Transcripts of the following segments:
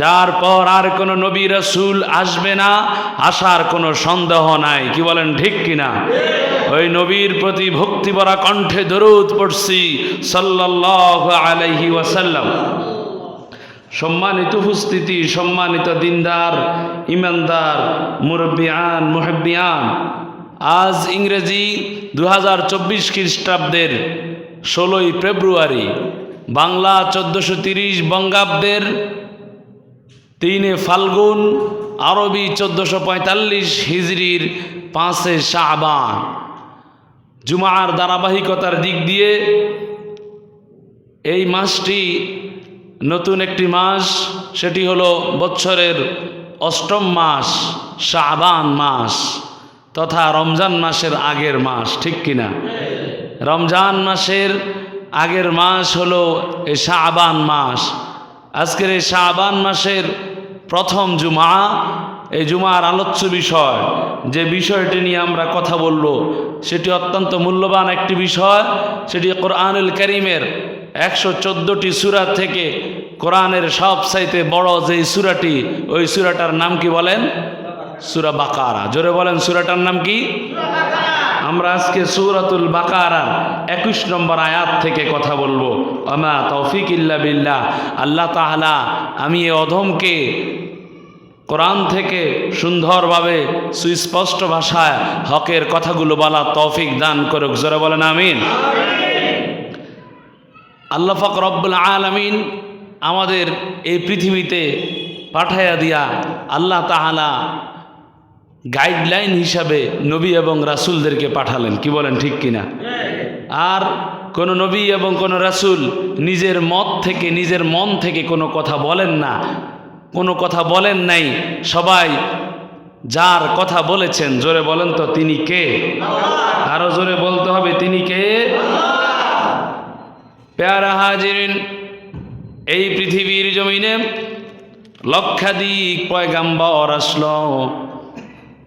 যার পর আর কোনো নবী রসুল আসবে না, আসার কোনো সন্দেহ নাই। কি বলেন ঠিক কিনা? ওই নবীর প্রতি ভক্তি ভরা কণ্ঠে দরুদ পড়ছি সাল্লাহ আলাইহি ওয়াসাল্লাম। সম্মানিত উপস্থিতি, সম্মানিত দিনদার, ইমানদার, মুরব্বিয়ান, মুহব্বিয়ান। আজ ইংরেজি দু হাজার চব্বিশ খ্রিস্টাব্দের ষোলোই ফেব্রুয়ারি, বাংলা চোদ্দোশো তিরিশ বঙ্গাব্দের তিনে ফাল্গুন, আরবি চোদ্দোশো পঁয়তাল্লিশ হিজড়ির পাঁচে শাহবান জুমার ধারাবাহিকতার দিক দিয়ে এই মাসটি নতুন একটি মাস, সেটি হলো বছরের অষ্টম মাস, শাবান মাস, তথা রমজান মাসের আগের মাস, ঠিক কিনা রমজান মাসের আগের মাস হলো এই শাবান মাস। আজকের এই শাবান মাসের প্রথম জুমা, এই জুমার আলোচ্য বিষয়, যে বিষয়টি নিয়ে আমরা কথা বলব, সেটি অত্যন্ত মূল্যবান একটি বিষয়, সেটি কোরআনুল করিমের একশো চোদ্দোটি সুরা থেকে কোরআনের সব চাইতে বড় যে সুরাটি, ওই সুরাটার নাম কি বলেন? সুরা বাকারা। জোরে বলেন, সুরাটার নাম কি? আমরা আজকে সুরাতুল বাকারার একুশ নম্বর আয়াত থেকে কথা বলব। আমা তৌফিক ইল্লা বিল্লাহ। আল্লাহ তাহলা আমি এ অধমকে কোরআন থেকে সুন্দরভাবে, সুস্পষ্ট ভাষায় হকের কথাগুলো বলা তৌফিক দান করুক। জোরে বলেন, আমিন। আল্লাহ ফাক রব্বুল আলমিন আমাদের এই পৃথিবীতে পাঠাইয়া দিয়া আল্লাহ তাহালা গাইডলাইন হিসাবে নবী এবং রাসুলদেরকে পাঠালেন। কি বলেন, ঠিক কিনা? আর কোনো নবী এবং কোনো রাসুল নিজের মত থেকে, নিজের মন থেকে কোনো কথা বলেন না। কোনো কথা বলেন নাই। সবাই যার কথা বলেছেন, জোরে বলেন তো, তিনি কে? আরও জোরে বলতে হবে, তিনি কে? পেয়ারা হাজিরিন, এই পৃথিবীর জমিনে লক্ষাধিক পয়গাম্বর আসলো।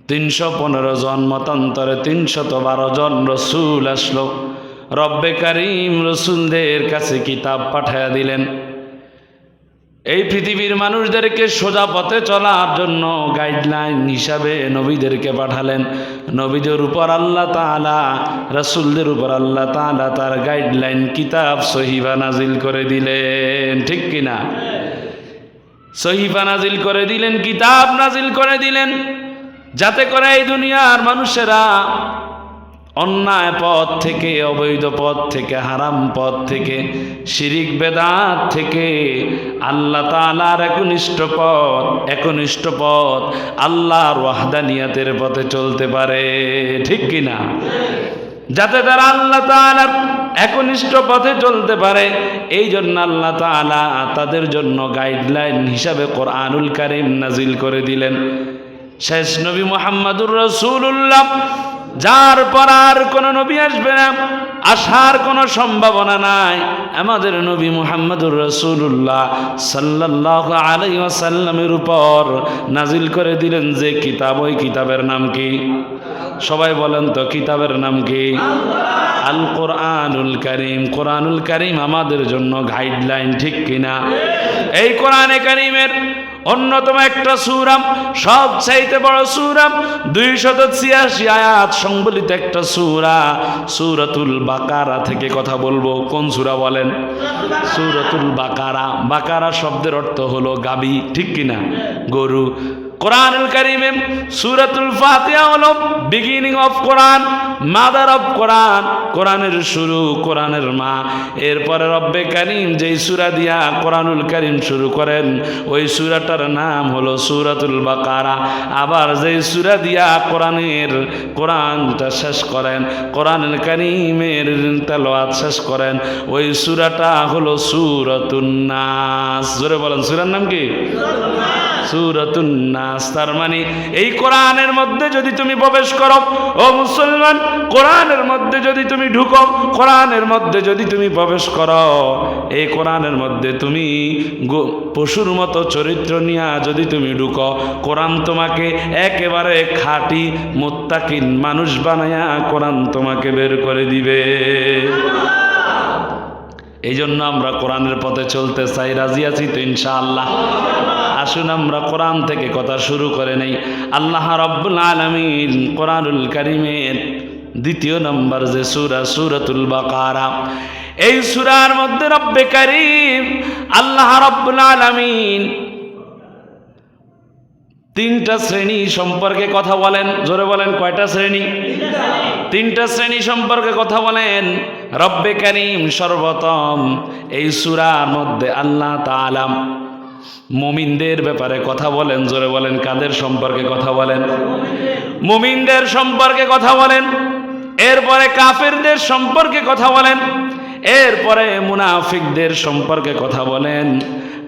তিনশো পনেরো জন, মতান্তরে তিনশত বারো জন রসুল আসলো। রব্বে কারিম রসুলদের কাছে কিতাব পাঠাইয়া দিলেন। এই পৃথিবীর মানুষদেরকে সোজা পথে চলার জন্য গাইডলাইন হিসাবে নবীদেরকে পাঠালেন। নবীদের উপর আল্লাহ তালা রসুলদের উপর আল্লাহ তালা তার গাইডলাইন কিতাব সহিবা নাজিল করে দিলেন। ঠিক কিনা? সহিফা নাজিল করে দিলেন, কিতাব নাজিল করে দিলেন। যাতে করে এই দুনিয়ার মানুষেরা অন্যায় পথ থেকে, অবৈধ পথ থেকে, হারাম পথ থেকে, শিরিক বেদাত থেকে আল্লাহ তালার একনিষ্ঠ পথ একনিষ্ঠ পথ আল্লাহর ওয়াহদানিয়াতের পথে চলতে পারে। ঠিক কিনা যাতে তারা আল্লাহ তালার একনিষ্ঠ পথে চলতে পারে। এই জন্য আল্লাহ তালা তাদের জন্য গাইডলাইন হিসাবে কোরআনুল কারিম নাজিল করে দিলেন। শেষ নবী মোহাম্মদুর রসুল্লাহ যার পর আর কোনো নবী আসবে না, আসার কোনো সম্ভাবনা নাই। আমাদের নবী মুহাম্মদুর রসুল্লাহ সাল্লাহ আলাই সাল্লামের উপর নাজিল করে দিলেন যে কিতাব, ওই কিতাবের নাম কি? সবাই বলেন তো, কিতাবের নাম কি? আল কোরআনুল করিম। কোরআনুল করিম আমাদের জন্য গাইডলাইন ঠিক কিনা? এই কোরআনে করিমের অন্যতম একটা সুরাম সব চাইতে বড় সুরাম দুই শত ছিয়াশি আয়াত সংবলিত একটা সুরা, সুরাতুল বাকারা থেকে কথা বলব। কোন সুরা বলেন? সুরাতুল বাকারা। বাকারা শব্দের অর্থ হলো গাবি ঠিক কিনা? গরু। কোরআনুল কারিমে সুরাতুল ফাতিহা হলো beginning of Quran mother of Quran, কোরআনের শুরু, কোরআনের মা। এরপরে রব্বে কারিম যেই সুরা দিয়া কোরআনুল কারিম শুরু করেন, ওই সুরাটার নাম হলো সুরাতুল বাকারা। আবার যেই সুরা দিয়া কোরআনের, কোরআনটা শেষ করেন, কোরআনুল কারিমের তেলোয়াত শেষ করেন, ওই সুরাটা হলো সুরতুন্নাস জোরে বলেন, সুরার নাম কি? সুরতুন্নাস তার মানে এই কোরআনের মধ্যে যদি তুমি প্রবেশ করো, ও মুসলমান, কোরআনের মধ্যে যদি তুমি ঢুকো, কোরআনের মধ্যে যদি তুমি প্রবেশ করো, এই কোরআনের মধ্যে তুমি পশুর মতো চরিত্র নিয়ে যদি তুমি ঢুকো, কোরআন তোমাকে একেবারে খাঁটি, মোত্তাকিন মানুষ বানায়া কোরআন তোমাকে বের করে দিবে। এই জন্য আমরা কোরআনের পথে চলতে চাই, রাজি আছি তো ইনশাআল্লাহ। আসুন আমরা কোরআন থেকে কথা শুরু করে নেই। আল্লাহ রব্বুল আলমিন কোরআনুল করিমের দ্বিতীয় নম্বর যে সুরা, সুরাতুল বাকারা, এই সুরার মধ্যে রব্বে করিম আল্লাহ রব্বুল আলমিন তিনটা শ্রেণি সম্পর্কে কথা বলেন, জোরে বলেন, কয়টা শ্রেণি? তিনটা শ্রেণি সম্পর্কে কথা বলেন, রব্বে করিম সর্বতম, এই সুরার মধ্যে আল্লাহ তালাম মুমিনদের ব্যাপারে কথা বলেন, জোরে বলেন, কাদের সম্পর্কে কথা বলেন? মুমিনদের সম্পর্কে কথা বলেন, এরপরে কাফেরদের সম্পর্কে কথা বলেন, এরপরে মুনাফিকদের সম্পর্কে কথা বলেন।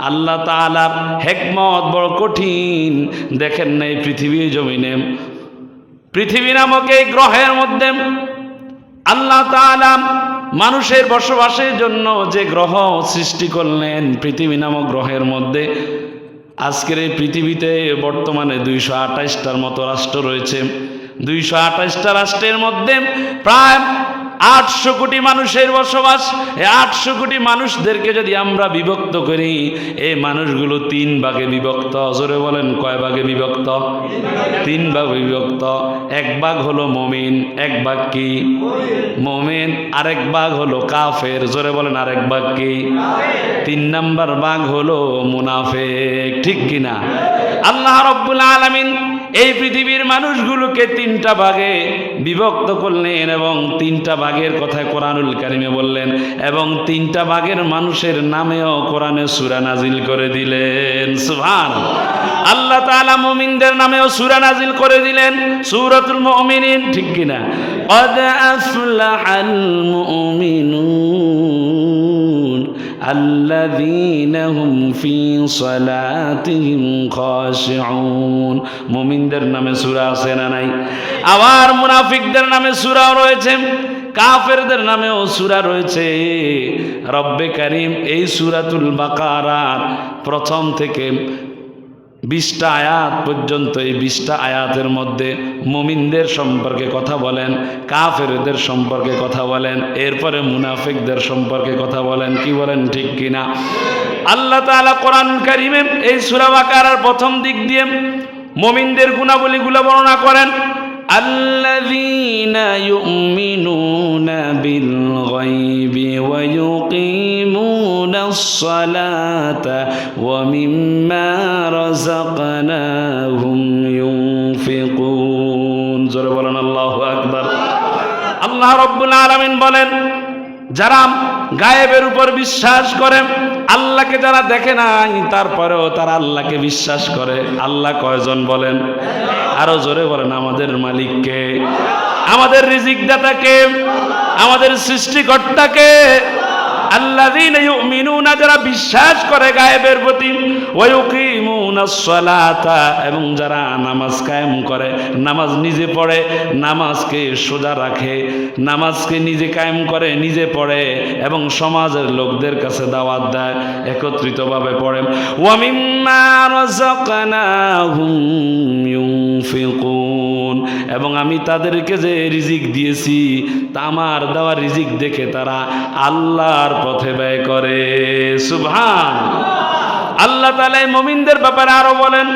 আল্লাহ তালার হেকমত বড় কঠিন। দেখেন নাই পৃথিবী জমিনে। পৃথিবী নামক এই গ্রহের মধ্যে আল্লাহ তাআলা মানুষের বসবাসের জন্য যে গ্রহ সৃষ্টি করলেন পৃথিবী নামক গ্রহের মধ্যে, আজকের এই পৃথিবীতে বর্তমানে দুইশো আঠাশটার মতো রাষ্ট্র রয়েছে। দুইশো আঠাশটা রাষ্ট্রের মধ্যে প্রায় আটশো কোটি মানুষের বসবাস আটশো কোটি মানুষদেরকে যদি আমরা বিভক্ত করি, এই মানুষগুলো তিন ভাগে বিভক্ত। জোরে বলেন, কয় ভাগে বিভক্ত? তিন ভাগে বিভক্ত। এক ভাগ হলো মমিন, এক ভাগ কি? মমিন। আরেক ভাগ হলো কাফের। জোরে বলেন, আরেক ভাগ কি? তিন নাম্বার ভাগ হলো মুনাফেক। ঠিক কিনা? আল্লাহ রব্বুল আলামিন এই পৃথিবীর মানুষগুলোকে তিনটা ভাগে বিভক্ত করলেন এবং তিনটা ভাগের কথা কোরআনুল কারিমে বললেন এবং তিনটা ভাগের মানুষের নামেও কোরআনে সুরা নাজিল করে দিলেন সুভান আল্লাহ তাআলা মুমিনদের নামেও সুরা নাজিল করে দিলেন সূরাতুল মুমিনিন ঠিক কিনা قد أفلح المؤمنون الذين هم في صلاتهم خاشعون মুমিনদের নামে সূরা আছে না নাই আবার মুনাফিকদের নামে সূরাও রয়েছে কাফেরদের নামেও সূরা রয়েছে রব্বে কারিম এই সূরাতুল বাকারার প্রথম থেকে বিশটা আয়াত পর্যন্ত এই বিশটা আয়াতের মধ্যে মুমিনদের সম্পর্কে কথা বলেন কাফেরদের সম্পর্কে কথা বলেন এরপরে মুনাফিকদের সম্পর্কে কথা বলেন কি বলেন ঠিক কিনা আল্লাহ তাআলা কোরআন কারিমে এই সূরা বাকারার প্রথম দিক দিয়ে মুমিনদের গুণাবলীগুলো বর্ণনা করেন الذين يؤمنون بالغيب ويقيمون الصلاة ومما رزقناهم ينفقون জোরে বলেন আল্লাহু আকবার আল্লাহ রব্বুল আলামিন বলেন যারা গায়েবের উপর বিশ্বাস করে আল্লাহকে যারা দেখে নাই তারপরেও তারা আল্লাহকে বিশ্বাস করে আল্লাহ কয়জন বলেন আরো জোরে বলেন আমাদের মালিককে আমাদের রিজিক দাতাকে আমাদের সৃষ্টিকর্তাকে আল্লাযীনা ইউমিনুনা, যারা বিশ্বাস করে গায়েবের প্রতি ওয়া ইউকিমুনাস সালাতা, এবং যারা নামাজ কায়েম করে, নামাজ নিজে পড়ে, নামাজকে সোজা রাখে, নামাজকে নিজে কায়েম করে, নিজে পড়ে, এবং সমাজের লোকদের কাছে দাওয়াত দেয়, একত্রিতভাবে পড়ে। ওয়া মিম্মা রাযাকনাহুম ইউনফিকুন। এবং আমি তাদেরকে যে রিজিক দিয়েছি তা আমার দেওয়া রিজিক দেখে তারা আল্লাহর পথে ব্যয় করে। সুবহান। আল্লাহ এই মুমিনদের ব্যাপারে আরও বলেন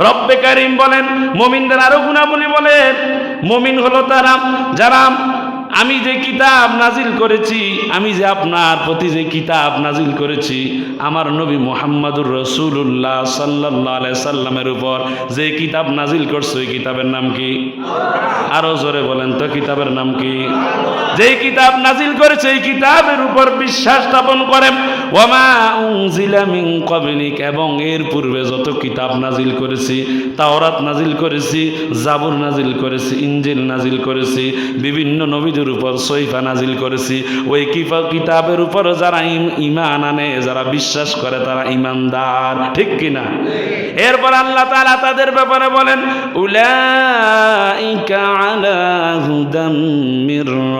রব্বে কারিম বলেন মুমিনদের আরও গুণাবলী বলে। মমিন হলো তারা যারা আমি যে কিতাব নাজিল করেছি, আমি যে আপনার প্রতি যে কিতাব নাজিল করেছি, আমার নবী মোহাম্মদুর রসুল্লাহ সাল্লাহ সাল্লামের উপর, যে কিতাব নাজিল করছে, ওই কিতাবের নাম কি? আরও জোরে বলেন তো, কিতাবের নাম কি? যেই কিতাব নাজিল করেছে, এই কিতাবের উপর বিশ্বাস স্থাপন করেন ওয়ামা উনজিলা মিন ক্বাবলিক, এবং এর পূর্বে যত কিতাব নাজিল করেছি, তাওরাত নাজিল করেছি, জাবুর নাজিল করেছি ইঞ্জিল নাজিল করেছি, বিভিন্ন নবীদের উপর সৈফা নাজিল করেছি। ওই কিফা কিতাবের উপর যারা ইমান আনে, যারা বিশ্বাস করে, তারা ইমানদার ঠিক কিনা এরপর আল্লাহ তাআলা তাদের ব্যাপারে বলেন, উলাইকা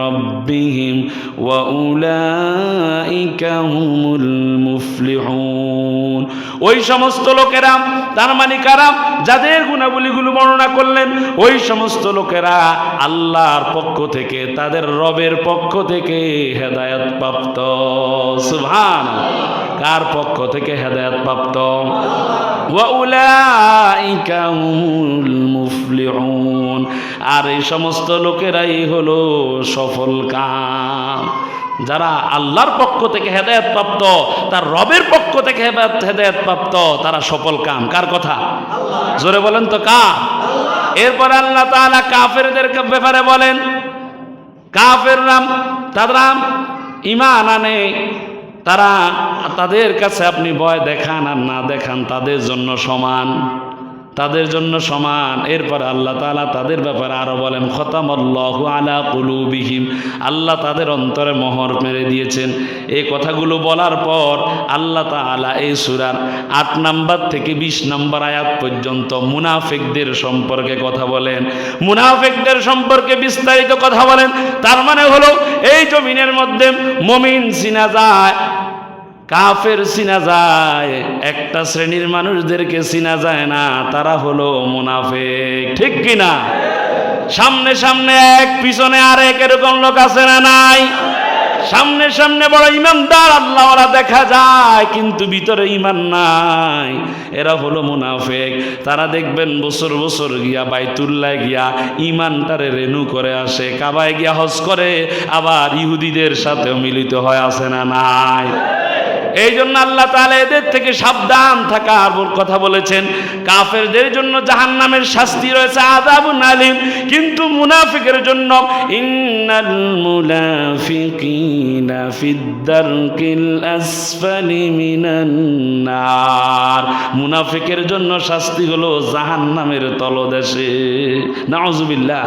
রাব্বিহিম ওয়া উলাইকা হুমুল মুফলিহুন। ওই সমস্ত লোকেরা, তার মানে কারা? যাদের গুণাবলীগুলো বর্ণনা করলেন, ওই সমস্ত লোকেরা আল্লাহর পক্ষ থেকে, তাদের রবের পক্ষ থেকে হেদায়ত প্রাপ্ত সুভান কার পক্ষ থেকে হেদায়ত প্রাপ্ত আর এই সমস্ত লোকেরাই হলো সফল কাম। যারা আল্লাহর পক্ষ থেকে হেদায়ত প্রাপ্ত, তার রবের পক্ষ থেকে হেদায়ত প্রাপ্ত, তারা সফল কাম। কার কথা? জোরে বলেন তো কা এরপর আল্লাহ তাআলা কাফেরদের ব্যাপারে বলেন কাফের কাফেররাম তারা ইমান আনে, তারা তাদের কাছে আপনি ভয় দেখান আর না দেখান, তাদের জন্য সমান। তাদের জন্য সমান। এরপর আল্লাহ তাআলা তাদের ব্যাপারে আরও বলেন, খতামল্লাহু আলা কুলুবিহিম। আল্লাহ তাদের অন্তরে মোহর মেরে দিয়েছেন। এই কথাগুলো বলার পর আল্লাহ তাআলা এই সুরার আট নাম্বার থেকে বিশ নাম্বার আয়াত পর্যন্ত মুনাফেকদের সম্পর্কে কথা বলেন। মুনাফেকদের সম্পর্কে বিস্তারিত কথা বলেন। তার মানে হলো, এই জমিনের মধ্যে মমিন চিনা যায় কাফের চিনা যায়, একটা শ্রেণির মানুষদেরকে চিনা যায় না, তারা হলো মুনাফেক। ঠিক কিনা? সামনে সামনে এক, পিছনে আরেক, এরকম লোক আছে না নাই? সামনে সামনে বড় ইমানদার আল্লাহ ওরা দেখা যায়, কিন্তু ভিতরে ইমান নাই। এরা হলো মুনাফেক। তারা দেখবেন বছর বছর গিয়া বাইতুল্লায় গিয়া ইমানটারে রেনু করে আসে, কাবায় গিয়া হজ করে, আবার ইহুদিদের সাথেও মিলিত হয় আসে না নাই? এই জন্য আল্লাহ তাআলা এদের থেকে সাবধান থাকার কথা বলেছেন। কাফেরদের জন্য জাহান্নামের শাস্তি রয়েছে, আযাবুন আলিম। কিন্তু মুনাফিকের জন্য মুনাফিকের জন্য শাস্তি হলো জাহান্নামের তলদেশে। নাউজুবিল্লাহ।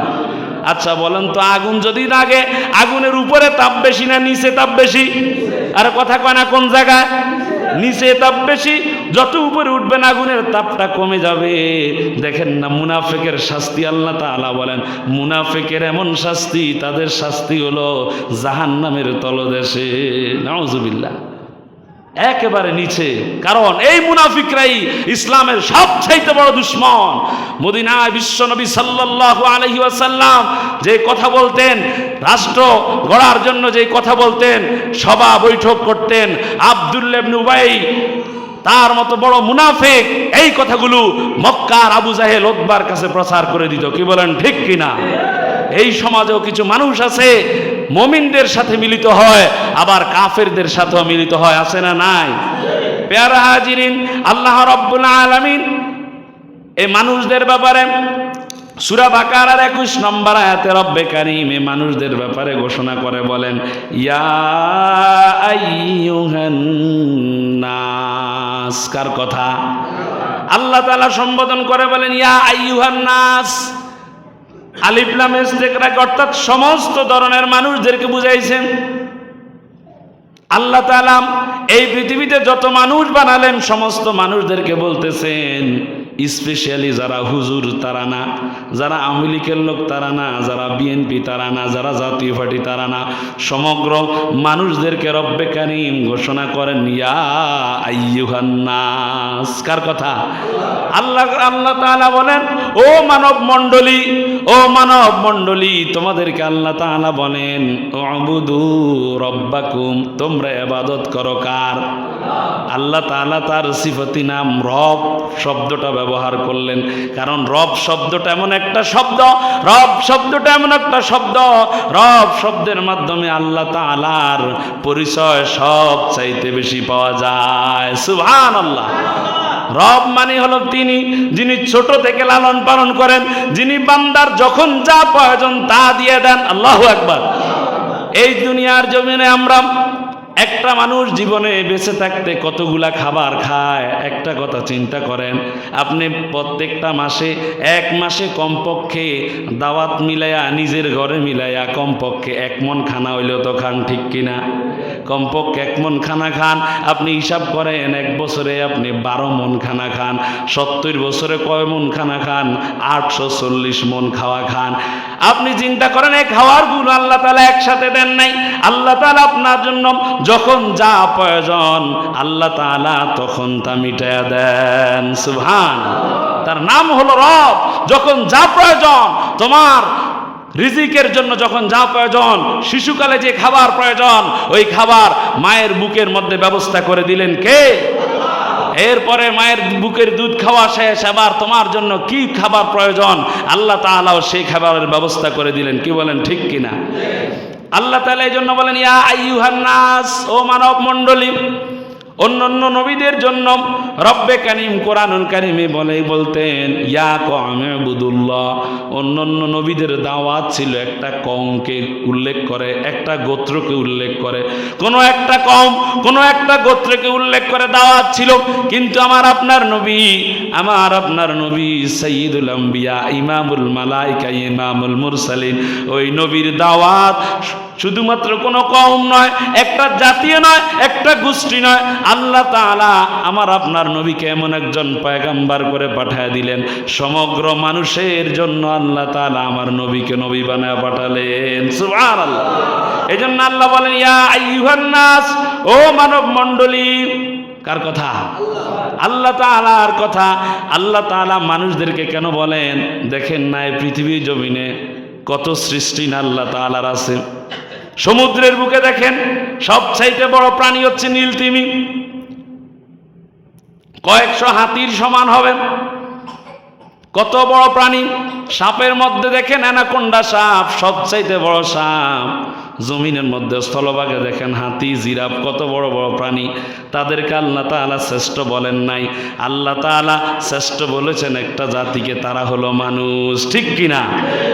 আচ্ছা বলেন তো, আগুন যদি লাগে, আগুনের উপরে তাপ বেশি না নিচে তাপ বেশি? আর কথা কয় না, কোন জায়গায়? নিচে তাপ বেশি, যত উপরে উঠবেন আগুনের তাপটা কমে যাবে। দেখেন না, মুনাফেকের শাস্তি আল্লাহ তাআলা বলেন। মুনাফেকের এমন শাস্তি, তাদের শাস্তি হলো জাহান্নামের তলদেশে। নাউজুবিল্লাহ। একেবারে নিচে। কারণ এই মুনাফিকরাই ইসলামের সবচাইতে বড় দুশ্মন। মদিনায় বিশ্বনবী সাল্লাল্লাহু আলাইহি ওয়াসাল্লাম যে কথা বলতেন, রাষ্ট্র গড়ার জন্য যে কথা বলতেন, সভা বৈঠক করতেন আব্দুল্লাহ ইবনে উবাই, তার মতো বড় মুনাফিক, এই কথাগুলো মক্কার আবু জাহেল ওতবার কাছে প্রচার করে দিত। কি বলেন, ঠিক কিনা? এই সমাজেও কিছু মানুষ আছে মমিনদের সাথে মিলিত হয়, আবার কাফেরদের সাথেও মিলিত হয়, আছে না নাই? পেয়ারা হাজিরিন, আল্লাহ রব্বুল আলামিন এই মানুষদের ব্যাপারে সুরা বাকার আর একুশ নম্বর আয়াতে রব্বে কারিম এই মানুষদের ব্যাপারে ঘোষণা করে বলেন, ইয়া কথা? আল্লাহ তাআলা সম্বোধন করে বলেন, ইয়া আইয়ুহান নাস আলিফলাম অর্থাৎ সমস্ত ধরনের মানুষদেরকে বুঝাইছেন। আল্লাহ তালাম এই পৃথিবীতে যত মানুষ বানালেন, সমস্ত মানুষদেরকে বলতেছেন স্পেশালি যারা হুজুর তারা না, যারা আওয়ামী লীগের লোক তারা না, যারা বিএনপি তারা না, যারা জাতীয় পার্টি তারা না, সমগ্র মানুষদেরকে রব্বে কারিম ঘোষণা করেন, ইয়া আইয়ুহান্নাস। কার কথা? আল্লাহ আল্লাহ তাআলা বলেন, ও মানব মণ্ডলী ও মানব মণ্ডলী তোমাদেরকে আল্লাহ তাআলা বলেন, উবুদু রব্বাকুম, তোমরা ইবাদত করো কার? আল্লাহ তাআলা তার সিফতি নাম রব শব্দটা ব্যবহার করলেন। কারণ রব শব্দটা এমন একটা শব্দ, রব শব্দটা এমন একটা শব্দ। রব শব্দের মাধ্যমে আল্লাহ তাআলার পরিচয় সব চাইতে বেশি পাওয়া যায়। সুবহানাল্লাহ। রব মানে হলো তিনি, যিনি ছোট থেকে লালন পালন করেন, যিনি বান্দার যখন যা প্রয়োজন তা দিয়ে দেন। আল্লাহ একবার এই দুনিয়ার জমিনে আমরা একটা মানুষ জীবনে বেঁচে থাকতে কতগুলা খাবার খায়, একটা কথা চিন্তা করেন, আপনি প্রত্যেকটা মাসে, এক মাসে কমপক্ষে দাওয়াত মিলাইয়া নিজের ঘরে মিলাইয়া কমপক্ষে এক মন খানা হইলেও তো খান ঠিক কিনা? কমপক্ষে এক মন খানা খান, আপনি হিসাব করেন, এক বছরে আপনি বারো মন খানা খান, সত্তর বছরে কয় মন খানা খান, আটশো চল্লিশ মন খাওয়া খান আপনি চিন্তা করেন, এই খাওয়ারগুলো আল্লাহ তালা একসাথে দেন নাই। আল্লাহ তালা আপনার জন্য যখন যা প্রয়োজন, আল্লাহ তালা তখন তা মিটাইয়া দেন। সুভান তার নাম হলো রব। যখন যা প্রয়োজন, তোমার রিজিকের জন্য যখন যা প্রয়োজন, শিশুকালে যে খাবার প্রয়োজন, ওই খাবার মায়ের বুকের মধ্যে ব্যবস্থা করে দিলেন কে? এরপরে মায়ের বুকের দুধ খাওয়া শেষ। আবার তোমার জন্য কি খাবার প্রয়োজন? আল্লাহ তাহলাও সেই খাবারের ব্যবস্থা করে দিলেন। কি বলেন, ঠিক কিনা আল্লাহ তাহলে এই জন্য বলেন, ইয়া আইহান্নাস নাস, ও মানব মণ্ডলী অন্য অন্য নবীদের জন্য রব্বে কানিম কোরআনুল কারিমে বলে, বলতেন, ইয়া কমে বুদুল্লাহ অন্য অন্য নবীদের দাওয়াত ছিল একটা কমকে উল্লেখ করে, একটা গোত্রকে উল্লেখ করে। কোনো একটা কম কোনো একটা গোত্রকে উল্লেখ করে দাওয়াত ছিল, কিন্তু আমার আপনার নবী, আমার আপনার নবী সঈদুল আম্বিয়া, ইমামুল মালাইকা, ইমামুল মুরসালিন, ওই নবীর দাওয়াত শুধুমাত্র কোনো কম নয়, একটা জাতীয় নয়, একটা গোষ্ঠী নয়। আল্লাহ তাআলা আমার আপনার নবীকে এমন একজন পয়গাম্বার করে পাঠায় দিলেন। সমগ্র মানুষের জন্য আল্লাহ তাআলা আমার নবীকে নবী বানায় পাঠালেন। সুবহানাল্লাহ। এই জন্য আল্লাহ বলেন, ইয়া নাস, ও মানব মণ্ডলী। কার কথা? আল্লাহ তাআলার কথা। আল্লাহ তাআলা মানুষদেরকে কেন বলেন, দেখেন না পৃথিবী জমিনে কত সৃষ্টি না আল্লাহ তাআলার আছে? সমুদ্রের বুকে দেখেন, সবচাইতে বড় প্রাণী হচ্ছে নীল তিমি। কয়েকশো হাতির সমান হবে। কত বড় প্রাণী? সাপের মধ্যে দেখেন অ্যানাকোন্ডা সাপ, সবচাইতে বড় সাপ। জমিনের মধ্যে স্থলভাগে দেখেন হাতি, জিরাফ, কত বড় বড় প্রাণী। তাদেরকে আল্লাহ তাআলা শ্রেষ্ঠ বলেন নাই। আল্লাহ তাআলা শ্রেষ্ঠ বলেছেন একটা জাতিকে তারা হলো মানুষ, ঠিক কিনা?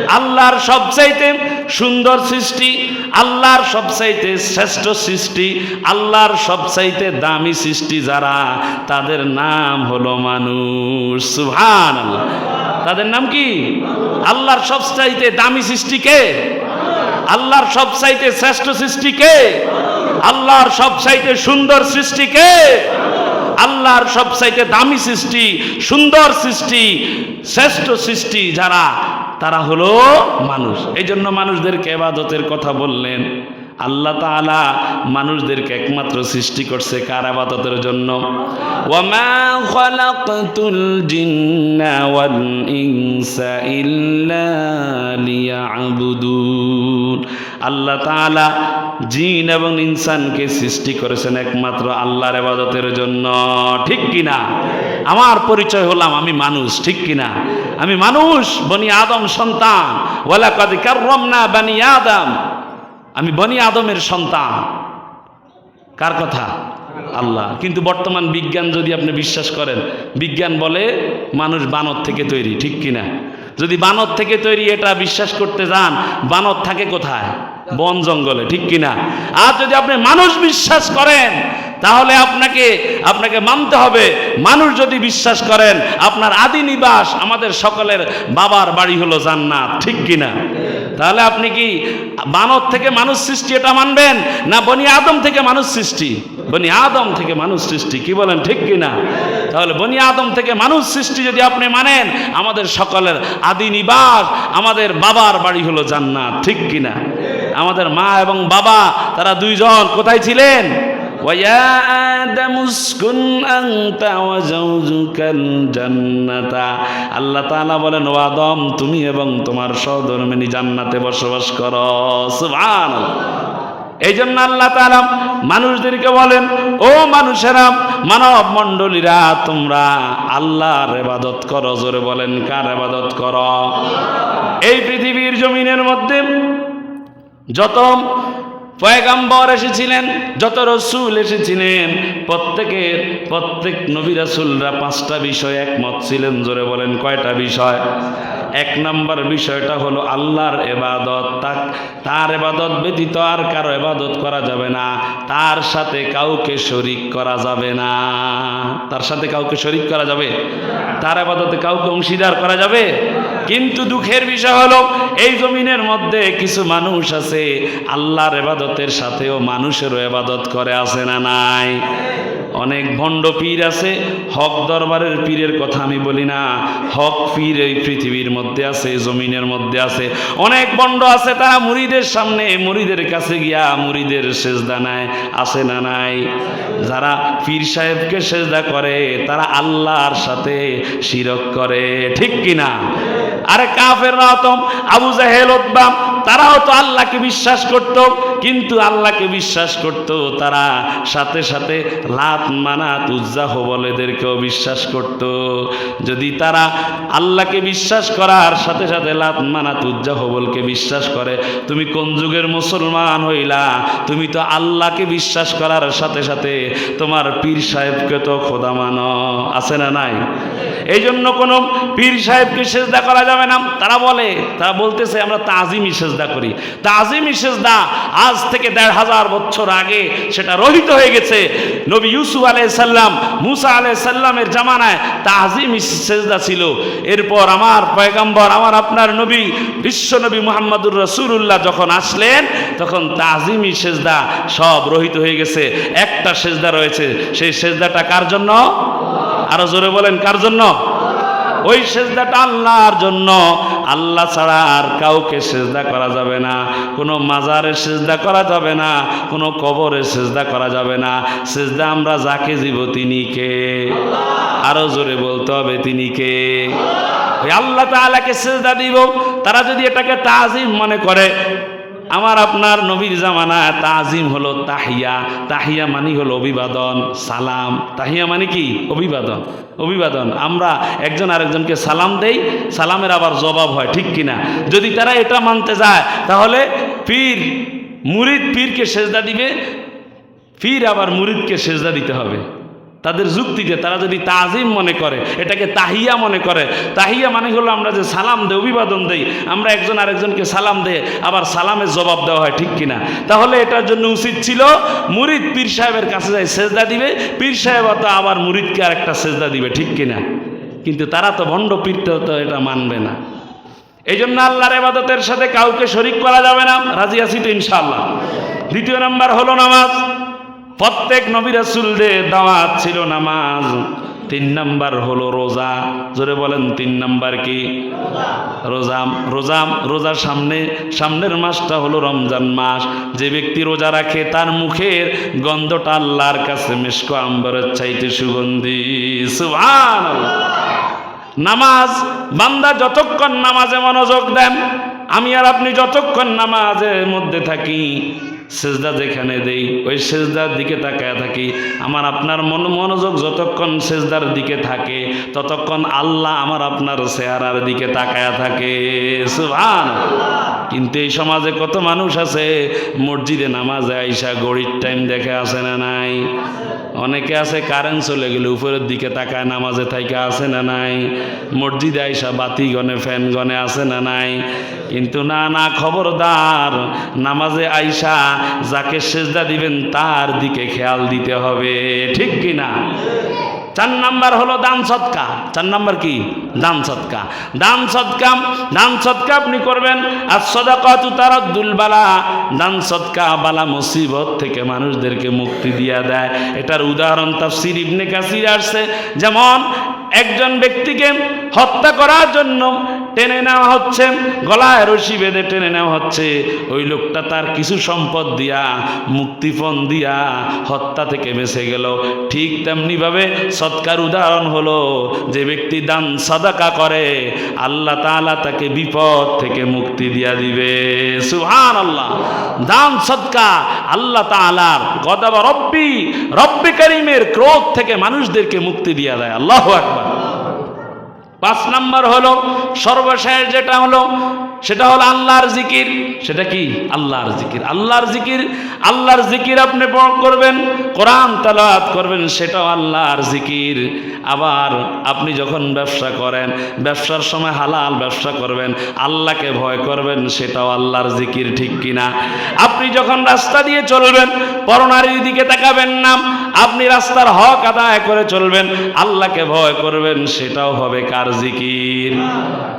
আল্লাহর সবচাইতে সুন্দর সৃষ্টি, আল্লাহর সবচাইতে শ্রেষ্ঠ সৃষ্টি, আল্লাহর সবচাইতে দামি সৃষ্টি যারা, তাদের নাম হলো মানুষ। সুভান তাদের নাম কি? আল্লাহর সবচাইতে দামি সৃষ্টি কে? আল্লাহর সবচাইতে শ্রেষ্ঠ সৃষ্টি কে? আল্লাহর সবচাইতে সুন্দর সৃষ্টি কে? আল্লাহর সবচাইতে দামি সৃষ্টি, সুন্দর সৃষ্টি, শ্রেষ্ঠ সৃষ্টি যারা, তারা হলো মানুষ। এই জন্য মানুষদেরকে এবাদতের কথা বললেন। আল্লাহ তাআলা মানুষদেরকে একমাত্র সৃষ্টি করছে কার আবাদতের জন্য? আল্লাহ তাআলা জিন এবং ইনসানকে সৃষ্টি করেছেন একমাত্র আল্লাহর ইবাদতের জন্য। ঠিক কিনা? আমার পরিচয় হলাম আমি মানুষ, ঠিক কিনা? আমি মানুষ, বনি আদম সন্তান। ওয়ালাকাদ কাররামনা বানি আদম। আমি বনি আদমের সন্তান। কার কথা? আল্লাহ। কিন্তু বর্তমান বিজ্ঞান যদি আপনি বিশ্বাস করেন, বিজ্ঞান বলে মানুষ বানর থেকে তৈরি, ঠিক কিনা? যদি বানর থেকে তৈরি এটা বিশ্বাস করতে যান, বানর থাকে কোথায়? বন জঙ্গলে, ঠিক কিনা? আর যদি আপনি মানুষ বিশ্বাস করেন, তাহলে আপনাকে আপনাকে মানতে হবে, মানুষ যদি বিশ্বাস করেন, আপনার আদি নিবাস আমাদের সকলের বাবার বাড়ি হলো জান্নাত, ঠিক কিনা? তাহলে আপনি কি মানব থেকে মানুষ সৃষ্টি এটা মানবেন? না বনি আদম থেকে মানুষ সৃষ্টি? বনি আদম থেকে মানুষ সৃষ্টি, কি বলেন, ঠিক কিনা? তাহলে বনি আদম থেকে মানুষ সৃষ্টি যদি আপনি মানেন, আমাদের সকলের আদি নিবাস, আমাদের বাবার বাড়ি হলো জান্নাত, ঠিক কিনা? আমাদের মা এবং বাবা, তারা দুইজন, কোথায় ছিলেন? ويا آدم اسكن أنت وزوجك الجنة আল্লাহ তাআলা বলেন ও আদম তুমি এবং তোমার সহধর্মিনী জান্নাতে বসবাস করো সুবহানাল্লাহ এই জন্য আল্লাহ তাআলা মানুষদেরকে বলেন ও মানুষেরা মানব মণ্ডলীরা তোমরা আল্লাহর ইবাদত করো জোরে বলেন কার ইবাদত করো এই পৃথিবীর জমিনের মধ্যে যত পয়গাম্বর এসেছিলেন, যত রসুল এসেছিলেন, প্রত্যেকের, প্রত্যেক নবী রাসুলরা পাঁচটা বিষয় একমত ছিলেন, জোরে বলেন কয়টা বিষয়? এক নম্বর বিষয়টা হলো আল্লাহর এবাদত, তাক- তার এবাদত ব্যতীত আর কারও এবাদত করা যাবে না, তার সাথে কাউকে শরিক করা যাবে না। তার সাথে কাউকে শরিক করা যাবে? তার আবাদতে কাউকে অংশীদার করা যাবে? কিন্তু দুঃখের বিষয় হলো, এই জমিনের মধ্যে কিছু মানুষ আছে, আল্লাহর এবাদতের সাথেও মানুষেরও এবাদত করে, আছে না নাই? অনেক ভণ্ড পীর আছে, হক দরবারের পীরের কথা আমি বলি না। হক পীর এই পৃথিবীর মধ্যে আছে জমিনের মধ্যে আছে। অনেক ভণ্ড আছে, তারা মুড়িদের সামনে, মুড়িদের কাছে গিয়া মুড়িদের সেজদা নেয়, আছে না নাই? যারা পীর সাহেবকে সেজদা করে, তারা আল্লাহর সাথে শিরক করে, ঠিক কিনা? আরে কাফের রাতম আবু জাহেল, উতবা তারাও তো আল্লাহকে বিশ্বাস করত, কিন্তু আল্লাহকে বিশ্বাস করত তারা সাথে সাথে লাত মানাত উজ্জা হবলেদেরকেও বিশ্বাস করত। যদি তারা আল্লাহকে বিশ্বাস করার সাথে সাথে লাত মানাত উজ্জা হবলকে বিশ্বাস করে, তুমি কোন যুগের মুসলমান হইলা? তুমি তো আল্লাহকে বিশ্বাস করার সাথে সাথে তোমার পীর সাহেবকে তো খোদা মানো। আছে না নাই? এই জন্য কোনো পীর সাহেবকে সেজদা করা যাবে না। তারা বলে, তারা বলতেছে, আমরা তাজিমি সেজদা করি। তাজিমি সেজদা আজ থেকে দেড় হাজার বছর আগে সেটা রহিত হয়ে গেছে। নবী ইউসুফ আলাই সাল্লাম মুসা আলাই সাল্লামের জামানায় তাজিমি সেজদা ছিল। এরপর আমার পয়গাম্বর, আমার আপনার নবী, বিশ্ব নবী মোহাম্মদুর রসুল্লাহ যখন আসলেন, তখন তাজিমি সেজদা সব রহিত হয়ে গেছে। একটা সেজদা রয়েছে। সেই সেজদাটা কার জন্য? আরও জোরে বলেন, কার জন্য? ওই সেজদাটা আল্লাহর জন্য। আল্লাহ ছাড়া আর কাউকে সেজদা করা যাবে না। কোনো মাজারে সেজদা করা যাবে না, কোনো কবরে সেজদা করা যাবে না। সেজদা আমরা যাকে জীব তিনি কে? আরও জোরে বলতে হবে, তিনি কে? আল্লাহ তাআলাকে সেজদা দিব। তারা যদি এটাকে তাজিম মনে করে আমার আপনার নবীর জামানা তাজিম হলো তাহিয়া। তাহিয়া মানি হলো অভিবাদন, সালাম। তাহিয়া মানে কি? অভিবাদন। অভিবাদন। আমরা একজন আরেকজনকে সালাম দেই, সালামের আবার জবাব হয়, ঠিক কিনা? যদি তারা এটা মানতে যায়, তাহলে পীর, মুরিদ পীরকে সেজদা দিবে, পীর আবার মুরিদকে সেজদা দিতে হবে। তাদের যুক্তিতে তারা যদি তাজিম মনে করে, এটাকে তাহিয়া মনে করে, তাহিয়া মানে হলো আমরা যে সালাম দেই, অভিবাদন দেই, আমরা একজন আরেকজনকে সালাম দেই আবার সালামের জবাব দেওয়া হয়, ঠিক কিনা? তাহলে এটার জন্য উচিত ছিল মুরিদ পীর সাহেবের কাছে যাই সেজদা দিবে, পীর সাহেব তো আবার মুরিদকে আরেকটা সেজদা দিবে, ঠিক কিনা? কিন্তু তারা তো ভণ্ড পীর তো এটা মানবে না। এই জন্য আল্লাহর এবাদতের সাথে কাউকে শরিক করা যাবে না, রাজি আছি তো ইনশাআল্লাহ। দ্বিতীয় নাম্বার হলো নামাজ। প্রত্যেক নবী রাসূলদের দাওয়াত ছিল নামাজ। তিন নাম্বার হলো রোজা। জোরে বলেন, তিন নাম্বার কি? রোজা। রোজা রোজার সামনে, সামনের মাসটা হলো রমজান মাস। যে ব্যক্তি রোজা রাখে, তার মুখের গন্ধটা আল্লাহর কাছে মিষ্ক আম্বরের চাইতে সুগন্ধি। সুবহানাল্লাহ। নামাজ, বান্দা যতক্ষণ নামাজে মনোযোগ দেন, আমি আর আপনি যতক্ষণ নামাজের মধ্যে থাকি সেজদা যেখানে দেই, ওই সেজদার দিকে তাকায় থাকি। আমার আপনার মন, মনোযোগ যতক্ষণ সেজদার দিকে থাকে, ততক্ষণ আল্লাহ আমার আপনার চেহারার দিকে তাকায় থাকে। সুভান কিন্তু এই সমাজে কত মানুষ আছে, মসজিদে নামাজে আইসা গড়ির টাইম দেখে আসে না নাই? অনেকে আছে কারেন্ট চলে গেলে উপরের দিকে তাকায় নামাজে থাইকা আছে না নাই? মসজিদে আইসা বাতি গনে ফ্যান গনে আছে না নাই? কিন্তু না না, খবরদার, নামাজে আইসা যাকে সেজদা দিবেন তার দিকে খেয়াল দিতে হবে। ঠিক কি না চার নাম্বার হলো দান সৎকা। চার নাম্বার কি? দান সৎকা। দান সৎকা দান সৎকা আপনি করবেন। আর সদাকু তারা দুলবালা দান সৎকা বালা মুসিবত থেকে মানুষদেরকে মুক্তি দিয়া দেয়। এটার উদাহরণ তাফসির ইবনে কাসির আসছে। যেমন একজন ব্যক্তিকে হত্যা করার জন্য টেনে নেওয়া হচ্ছে, গলায় রশি বেঁধে টেনে নেওয়া হচ্ছে। ওই লোকটা তার কিছু সম্পদ দিয়া, মুক্তিপণ দিয়া হত্যা থেকে বেঁচে গেল। ঠিক তেমনিভাবে সৎকার উদাহরণ হলো, যে ব্যক্তি দান সাদাকা করে, আল্লাহ তাআলা তাকে বিপদ থেকে মুক্তি দিয়া দিবে। সুহান আল্লাহ দান সৎকা আল্লাহ তাআলার গদাবা রব্বি রব্বি করিমের ক্রোধ থেকে মানুষদেরকে মুক্তি দিয়া দেয়। আল্লাহ আকবার। পাঁচ নাম্বার হলো সর্বশেষ যেটা হলো সেটা হলো আল্লাহর জিকির। সেটা কি? আল্লাহর জিকির। আল্লাহর জিকির আল্লাহর জিকির আপনি করবেন, কোরআন তালাত করবেন, সেটাও আল্লাহর জিকির। আবার আপনি যখন ব্যবসা করেন, ব্যবসার সময় হালাল ব্যবসা করবেন, আল্লাহকে ভয় করবেন, সেটাও আল্লাহর জিকির, ঠিক কিনা? আপনি যখন রাস্তা দিয়ে চলবেন, পরনারীর দিকে তাকাবেন না, আপনি রাস্তার হক আদায় করে চলবেন, আল্লাহকে ভয় করবেন, সেটাও হবে কার জিকির?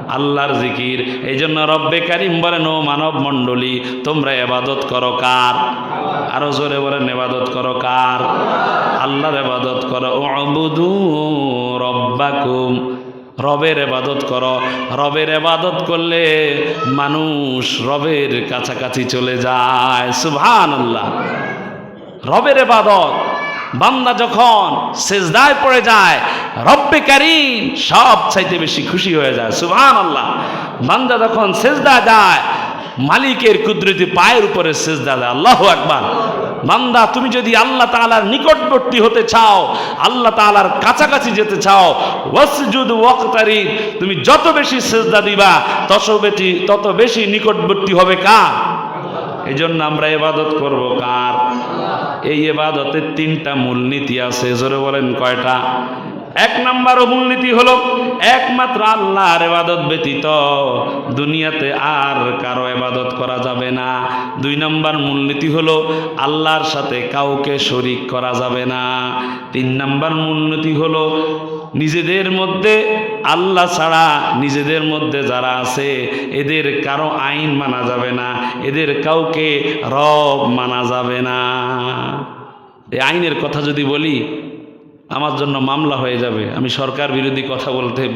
আল্লাহর জিকির। এই জন্য রব্বে কারিম বলেন, ও মানব মণ্ডলী তোমরা এবাদত করো কার? আরও জোরে বলেন, এবাদত করো কার? আল্লাহর এবাদত করো। অবুদু রব্বাকুম রবের এবাদত করো। রবের এবাদত করলে মানুষ রবের কাছাকাছি চলে যায়। সুভান আল্লাহ রবের এবাদত বান্দা যখন সেজদায় পড়ে যায়, রব্বে কারিম সব চাইতে বেশি খুশি হয়ে যায় সুবহান আল্লাহ বান্দা যখন সেজদা যায় মালিকের কুদরতি পায়ের উপরে সেজদা দেয়, আল্লাহ আকবার। বান্দা, তুমি যদি আল্লাহ তালার নিকটবর্তী হতে চাও, আল্লাহ তালার কাছাকাছি যেতে চাও, ওয়াসজুদ ওয়াক্তারি, তুমি যত বেশি সেজদা দিবা, তত বেশি তত বেশি নিকটবর্তী হবে কার? এই জন্য আমরা এবাদত করব কার? এই এবাদতের তিনটা মূলনীতি আছে। জোরে বলেন কয়টা? এক নাম্বার মূলনীতি হলো একমাত্র আল্লাহর এবাদত ব্যতীত দুনিয়াতে আর কারও এবাদত করা যাবে না। দুই নাম্বার মূলনীতি হলো আল্লাহর সাথে কাউকে শরিক করা যাবে না। তিন নাম্বার মূলনীতি হলো নিজেদের মধ্যে আল্লাহ ছাড়া নিজেদের মধ্যে যারা আছে, এদের কারও আইন মানা যাবে না, এদের কাউকে রব মানা যাবে না। এই আইনের কথা যদি বলি আমার জন্য মামলা হয়ে যাবে। আমি সরকার বিরোধী কথা বলতে,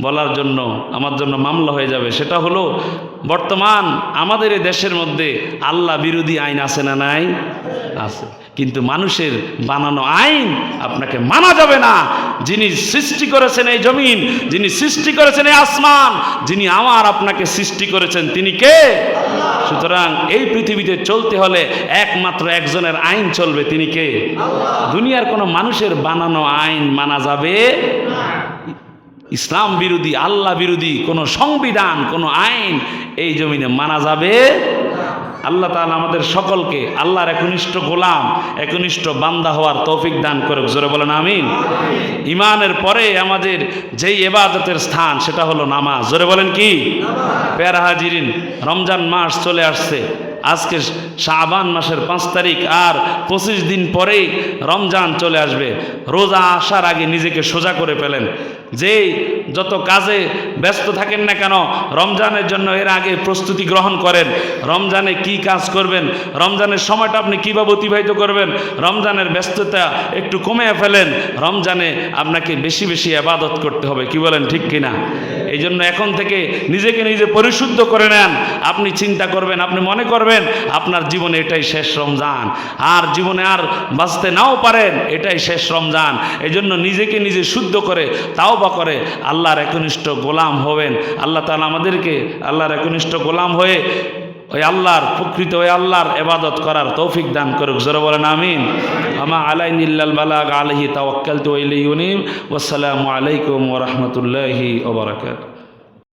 বলার জন্য আমার জন্য মামলা হয়ে যাবে। সেটা হলো, বর্তমান আমাদের দেশের মধ্যে আল্লাহ বিরোধী আইন আছে না নাই? আছে। কিন্তু মানুষের বানানো আইন আপনাকে মানা যাবে না। যিনি সৃষ্টি করেছেন এই জমিন, যিনি সৃষ্টি করেছেন এই আসমান, যিনি আমার আপনাকে সৃষ্টি করেছেন, তিনি কে? সুতরাং এই পৃথিবীতে চলতে হলে একমাত্র একজনের আইন চলবে, তিনি কে? দুনিয়ার কোনো মানুষের বানানো আইন মানা যাবে ইসলাম বিরোধী, আল্লাহ বিরোধী কোনো সংবিধান, কোনো আইন এই জমিনে মানা যাবে আল্লাহ তালা আমাদের সকলকে আল্লাহর একনিষ্ঠ গোলাম একনিষ্ঠ বান্দা হওয়ার তৌফিক দান করে জোরে বলেন আমিন। ইমানের পরে আমাদের যেই এবাদতের স্থান সেটা হলো নামাজ। জোরে বলেন কি? প্যারা হাজিরিন রমজান মাস চলে আসছে। আজকে শাবান মাসের পাঁচ তারিখ আর পঁচিশ দিন পরেই রমজান চলে আসবে। রোজা আসার আগে নিজেকে সোজা করে ফেলেন। যেই যত কাজে ব্যস্ত থাকেন না কেন, রমজানের জন্য এর আগে প্রস্তুতি গ্রহণ করেন। রমজানে কি কাজ করবেন? রমজানের সময়টা আপনি কীভাবে অতিবাহিত করবেন? রমজানের ব্যস্ততা একটু কমে ফেলেন। রমজানে আপনাকে বেশি বেশি আবাদত করতে হবে। কি বলেন, ঠিক কিনা? এই জন্য এখন থেকে নিজেকে নিজে পরিশুদ্ধ করে নেন। আপনি চিন্তা করবেন, আপনি মনে করবেন, আপনার জীবনে এটাই শেষ রমজান। আর জীবনে আর বাঁচতে নাও পারেন, এটাই শেষ রমজান। এই জন্য নিজেকে নিজে শুদ্ধ করে তাও বা করে, আল্লাহর একনিষ্ঠ গোলাম হবেন। আল্লাহ তালা আমাদেরকে আল্লাহর একনিষ্ঠ গোলাম হয়ে ওই আল্লাহর, প্রকৃত ওই আল্লাহর এবাদত করার তৌফিক দান করুক। জোর বলেন, আমিন। আমা আলাইনিল্লাল বালাগ আলহি তাওয়াক্কালতু ইউনিম ওয়াসসালামু আলাইকুম ওরহমতুল্লাহি ওবরাকাত